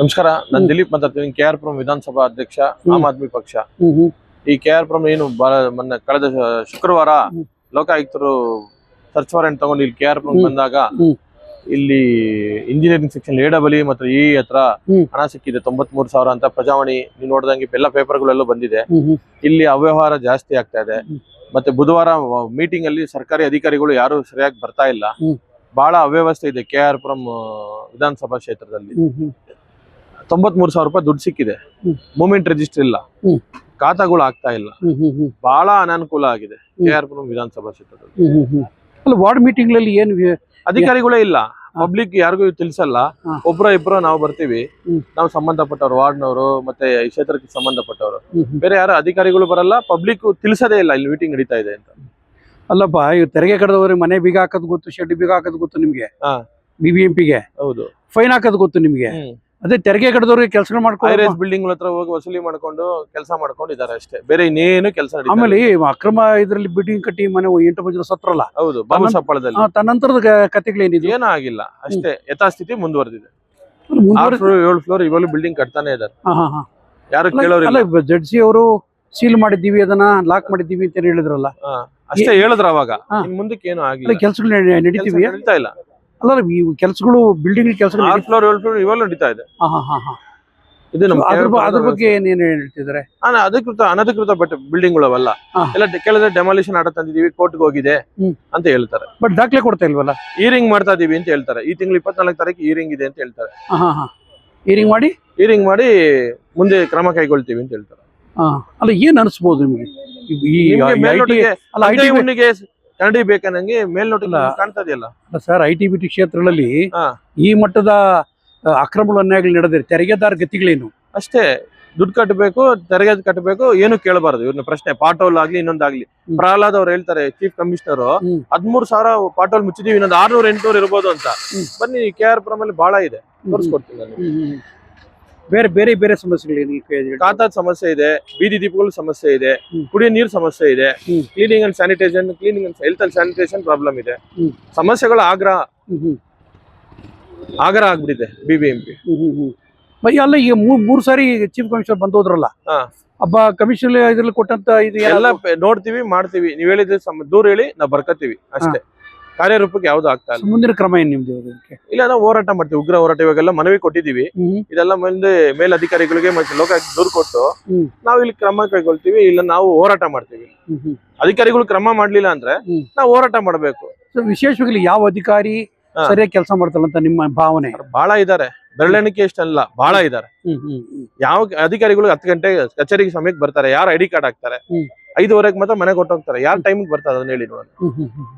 ನಮಸ್ಕಾರ ನಾನು ದಿಲೀಪ್ ಮಾತಾಡ್ತೀನಿ ಕೆ ಆರ್ ಪುರಂ ವಿಧಾನಸಭಾ ಅಧ್ಯಕ್ಷ ಆಮ್ ಆದ್ಮಿ ಪಕ್ಷ. ಈ ಕೆ ಆರ್ ಪುರಂ ಏನು ಮೊನ್ನೆ ಕಳೆದ ಶುಕ್ರವಾರ ಲೋಕಾಯುಕ್ತರು ಸರ್ಚ್ ವಾರೆಂಟ್ ತಗೊಂಡು ಇಲ್ಲಿ ಕೆ ಆರ್ ಪುರಂ ಬಂದಾಗ ಇಲ್ಲಿ ಇಂಜಿನಿಯರಿಂಗ್ ಸೆಕ್ಷನ್ ಎಡಬಲಿ ಮತ್ತು ಇ ಹತ್ರ ಹಣ ಸಿಕ್ಕಿದೆ. ತೊಂಬತ್ಮೂರು ಸಾವಿರ ಅಂತ ಪ್ರಜಾವಾಣಿ ನೀವು ನೋಡ್ದಂಗೆ ಎಲ್ಲ ಪೇಪರ್ಗಳೆಲ್ಲ ಬಂದಿದೆ. ಇಲ್ಲಿ ಅವ್ಯವಹಾರ ಜಾಸ್ತಿ ಆಗ್ತಾ ಇದೆ. ಮತ್ತೆ ಬುಧವಾರ ಮೀಟಿಂಗ್ ಅಲ್ಲಿ ಸರ್ಕಾರಿ ಅಧಿಕಾರಿಗಳು ಯಾರು ಸರಿಯಾಗಿ ಬರ್ತಾ ಇಲ್ಲ. ಬಹಳ ಅವ್ಯವಸ್ಥೆ ಇದೆ ಕೆ ಆರ್ ಪುರಂ ವಿಧಾನಸಭಾ ಕ್ಷೇತ್ರದಲ್ಲಿ. ತೊಂಬತ್ಮೂರು ಸಾವಿರ ರೂಪಾಯಿ ದುಡ್ಡು ಸಿಕ್ಕಿದೆ. ಮೂಮೆಂಟ್ ರಿಜಿಸ್ಟರ್ ಇಲ್ಲ. ಖಾತಾಗಳು ಆಗ್ತಾ ಇಲ್ಲ. ಬಹಳ ಅನಾನುಕೂಲ ಆಗಿದೆ. ಹ್ಮ್. ಕೆ ಆರ್ ಪುರಂ ವಿಧಾನಸಭಾ ಕ್ಷೇತ್ರದಲ್ಲಿ ಅಲ್ಲ ವಾರ್ಡ್ ಮೀಟಿಂಗ್ಗಳಲ್ಲಿ ಏನು ವಿ- ಅಧಿಕಾರಿಗಳೇ ಇಲ್ಲ. ಪಬ್ಲಿಕ್ ಯಾರಿಗೂ ತಿಳಿಸಲ್ಲ. ಒಬ್ರ ಇಬ್ರು ನಾವು ಬರ್ತೀವಿ. ನಾವು ಸಂಬಂಧಪಟ್ಟವ್ರು ವಾರ್ಡ್ನವರು ಮತ್ತೆ ಈ ಕ್ಷೇತ್ರಕ್ಕೆ ಸಂಬಂಧಪಟ್ಟವರು. ಬೇರೆ ಯಾರು ಅಧಿಕಾರಿಗಳು ಬರಲ್ಲ. ಪಬ್ಲಿಕ್ ತಿಳಿಸದೇ ಇಲ್ಲ. ಇಲ್ಲಿ ಮೀಟಿಂಗ್ ನಡೀತಾ ಇದೆ ಅಂತ. ಅಲ್ಲಪ್ಪ ಇವ್ ತೆರಿಗೆ ಕಡದವ್ರಿ ಮನೆ ಬೀಗ ಹಾಕೋದ್ ಗೊತ್ತು ಶೆಡ್ ಬೀಗ ಹಾಕೋದ್ ಗೊತ್ತು ನಿಮ್ಗೆ. ಬಿಬಿಎಂಪಿಗೆ ಹೌದು. ಫೈನ್ ಹಾಕೋದ್ ಗೊತ್ತು ನಿಮ್ಗೆ. ಅದೇ ತೆರಿಗೆ ಕಡ್ದವ್ರಿಗೆ ಕೆಲಸ ಮಾಡ್ಕೊಂಡು ಬಿಲ್ಡಿಂಗ್ ಹತ್ರ ಹೋಗಿ ವಸೂಲಿ ಮಾಡ್ಕೊಂಡು ಕೆಲಸ ಮಾಡ್ಕೊಂಡಿದ್ದಾರೆ ಅಷ್ಟೇ. ಬೇರೆ ಇನ್ನೇನು ಕೆಲಸ ಆಮೇಲೆ ಈ ಅಕ್ರಮ ಇದ್ರಲ್ಲಿ ಬಿಲ್ಡಿಂಗ್ ಕಟ್ಟಿ ಮನೆ ಎಂಟು ಮಂದಿ ಸತ್ರಲ್ಲ ಹೌದು ಬಾಬು ಸಪ್ಪಳದಲ್ಲಿ ತನ್ನಂತರದ ಕಥೆಗಳೇನಿದೆ? ಏನೂ ಆಗಿಲ್ಲ ಅಷ್ಟೇ. ಯಥಾಸ್ಥಿತಿ ಮುಂದುವರೆದಿದೆ. ಮುಂದುವರೆದ- ಆರು ಫ್ಲೋರ್ ಏಳು ಫ್ಲೋರ್ ಇವಾಗಲೂ ಬಿಲ್ಡಿಂಗ್ ಕಟ್ತಾನೆ ಇದ್ದಾರೆ. ಯಾರು ಕೇಳೋರು ಕೇಳೋರಿಲ್ಲ. ಜಡ್ಸಿ ಅವರು ಸೀಲ್ ಮಾಡಿದ್ದೀವಿ ಅದನ್ನ ಲಾಕ್ ಮಾಡಿದ್ದೀವಿ ಅಂತ ಹೇಳಿದ್ರಲ್ಲ? ಅಷ್ಟೇ ಹೇಳಿದ್ರ ಅವಾಗ. ಮುಂದಕ್ಕೆ ಏನು ಆಗಿಲ್ಲ. ಕೆಲಸಗಳು ನಡೀತೀವಿ ಹೇಳ್ತಾ ಇಲ್ಲ. ಅಲ್ಲ ಈ ಕೆಲಸಗಳು ಬಿಲ್ಡಿಂಗ್ ಕೆಲಸಗಳು ಆರು ಫ್ಲೋರ್ ಏಳು ಫ್ಲೋರ್ ಇವಾಗಲೂ ನಡೀತಾ ಇದೆ. ಹಾ ಹಾ ಹಾ ಹಾ. ಇದು ನಮ್ಮ ಅದ್ರ ಬ- ಅದ್ರ ಬಗ್ಗೆ ಏನ್ ಏನ್ ಹೇಳ್ತಿದ್ದಾರೆ? ಅನ- ಅಧಿಕೃತ ಅನಧಿಕೃತ ಬಟ್ ಬಿಲ್ಡಿಂಗ್ ಅವೆಲ್ಲ ಹಾ. ಎಲ್ಲ ಡೆ- ಕೇಳಿದ್ರೆ ಡೆಮಾಲಿಷನ್ ಆರ್ಡರ್ ತಂದಿದೀವಿ ಕೋರ್ಟ್ಗೆ ಹೋಗಿದೆ ಹ್ಮ್. ಅಂತ ಹೇಳ್ತಾರೆ. ಬಟ್ ದಾಖಲೆ ಕೊಡ್ತಾ ಇಲ್ವಲ್ಲ? ಈರಿಂಗ್ ಮಾಡ್ತಾ ಇದೀವಿ ಅಂತ ಹೇಳ್ತಾರೆ. ಈ ತಿಂಗಳು ಇಪ್ಪತ್ನಾಲ್ಕು ತಾರೀಕು ಈರಿಂಗ್ ಇದೆ ಅಂತ ಹೇಳ್ತಾರೆ. ಹಾ ಹಾ ಹಾ. ಈರಿಂಗ್ ಮಾಡಿ? ಈರಿಂಗ್ ಮಾಡಿ ಮುಂದೆ ಕ್ರಮ ಕೈಗೊಳ್ತೀವಿ ಅಂತ ಹೇಳ್ತಾರೆ. ಹಾ. ಅಲ್ಲ ಏನ್ ಅನ್ಸ್ಬೋದು ನಿಮಗೆ? ಈ- ನಿಮ್ಗೆ ಅಲ್ಲ ಐ ಟಿ ಕನ್ನಡಿ ಬೇಕನ್ನಂಗೆ ಅಲ್ಲ. ಕಾಣ್ತಾ ಇದೆಯಲ್ಲ sir I T B T ಕ್ಷೇತ್ರಗಳಲ್ಲಿ. ಈ ಮಟ್ಟದ ಆ, ಅಕ್ರಮಗಳು ಅನ್ಯಾಯಗಳು ನಡೆದಿದೆ. ತೆರಿಗೆದಾರ ಗತಿಗಳೇನು? ಅಷ್ಟೇ. ದುಡ್ಡು ಕಟ್ಟಬೇಕು ತೆರಿಗೆ ಕಟ್ಟಬೇಕು ಏನು ಕೇಳಬಾರದು. ಇವ್ರನ್ನ ಪ್ರಶ್ನೆ ಪಾಟೋಲ್ ಆಗ್ಲಿ ಇನ್ನೊಂದಾಗ್ಲಿ. ಪ್ರಹ್ಲಾದ್ ಅವ್ರು ಹೇಳ್ತಾರೆ ಚೀಫ್ ಕಮಿಷನರ್. ಹದ್ಮೂರ್ ಸಾವಿರ ಪಾಟೋಲ್ ಮುಚ್ಚಿದೀವಿ ಇನ್ನೊಂದು ಆರ್ನೂರ್ ಎಂಟ್ನೂರ್ ಇರ್ಬೋದು ಅಂತ. ಬನ್ನಿ ಕೆ ಆರ್ ಪುರಂ ಅಲ್ಲಿ ಬಹಳ ಇದೆ. ತೋರಿಸ್ಕೊಡ್ತೀನಿ. ಬೇರೆ ಬೇರೆ ಬೇರೆ ಸಮಸ್ಯೆಗಳು ಈ ಕೈ- ಖಾತಾದ ಸಮಸ್ಯೆ ಇದೆ ಬೀದಿ ದೀಪಗಳ ಸಮಸ್ಯೆ ಇದೆ. ಕುಡಿಯೋ ನೀರ್ ಸಮಸ್ಯೆ ಇದೆ cleaning and sanitisation cleaning and health and sanitation problem ಇದೆ. ಸಮಸ್ಯೆಗಳು ಆಗ್ರಹ ಆಗ್ರಹ ಆಗ್ಬಿಟ್ಟಿದೆ ಬಿಬಿಎಂಪಿ ಬಿ ಎಂ ಪಿ ಅಲ್ಲ ಈಗ ಮೂರ್ ಮೂರ್ ಸಾರಿ ಚೀಫ್ ಕಮಿಷನರ್ ಬಂದೋದ್ರಲ್ಲ ಹೋದ್ರಲ್ಲ? ಹಬ್ಬ ಕಮಿಷನ್ ಇದ್ರಲ್ಲಿ ಕೊಟ್ಟಂತ ಇದು ಎಲ್ಲ ನೋಡ್ತೀವಿ ಮಾಡ್ತೀವಿ. ನೀವ್ ಹೇಳಿದ್ರೆ ದೂರ ಹೇಳಿ ನಾವು ಬರ್ಕತ್ತೀವಿ ಅಷ್ಟೇ. ಕಾರ್ಯರೂಪಕ್ಕೆ ಯಾವ್ದು ಆಗ್ತಾ ಇಲ್ಲ. ಮುಂದಿನ ಕ್ರಮ ಏನ್ ನಿಮ್ದು ಇಲ್ಲ ನಾವು ಹೋರಾಟ ಮಾಡ್ತೀವಿ ಉಗ್ರ ಹೋರಾಟ ಇವಾಗೆಲ್ಲ ಮನವಿ ಕೊಟ್ಟಿದೀವಿ ಹ್ಮ್. ಇದೆಲ್ಲ ಮುಂದೆ ಮೇಲಧಿಕಾರಿಗಳಿಗೆ ಮತ್ತೆ ಲೋಕಾಯುಕ್ತ ದೂರು ಕೊಟ್ಟು ಹ್ಮ್. ನಾವು ಇಲ್ಲಿ ಕ್ರಮ ಕೈಗೊಳ್ತೀವಿ ಇಲ್ಲ ನಾವು ಹೋರಾಟ ಮಾಡ್ತೀವಿ. ಹ್ಮ್ ಹ್ಮ್. ಅಧಿಕಾರಿಗಳು ಕ್ರಮ ಮಾಡ್ಲಿಲ್ಲ ಅಂದ್ರೆ ಹ್ಮ್. ನಾವು ಹೋರಾಟ ಮಾಡಬೇಕು. ವಿಶೇಷವಾಗಿ ಯಾವ ಅಧಿಕಾರಿ ಹಾ. ಸರಿಯಾಗಿ ಕೆಲಸ ಮಾಡ್ತಾರಂತ ನಿಮ್ಮ ಭಾವನೆ? ಬಹಳ ಇದಾರೆ. ಬೆರಳೆಣಿಕೆ ಇಷ್ಟಲ್ಲ ಬಹಳ ಇದಾರೆ. ಹ್ಮ್ ಹ್ಮ್ ಹ್ಮ್. ಯಾವ ಅಧಿಕಾರಿಗಳು ಹತ್ತು ಗಂಟೆ ಕಚೇರಿಗೆ ಸಮಯಕ್ಕೆ ಬರ್ತಾರೆ ಯಾರು ಐಡಿ ಕಾರ್ಡ್ ಹಾಕ್ತಾರೆ? ಹ್ಮ್. ಐದುವರೆಗೆ ಮಾತ್ರ ಮನೆಗೆ ಹೊಟ್ಟೋಗ್ತಾರೆ ಯಾರ್ ಟೈಮಿಗೆ ಬರ್ತಾರೆ ಅದನ್ನ ಹೇಳಿ ನೋಡೋಣ. ಹ್ಮ್ ಹ್ಮ್ ಹ್ಮ್.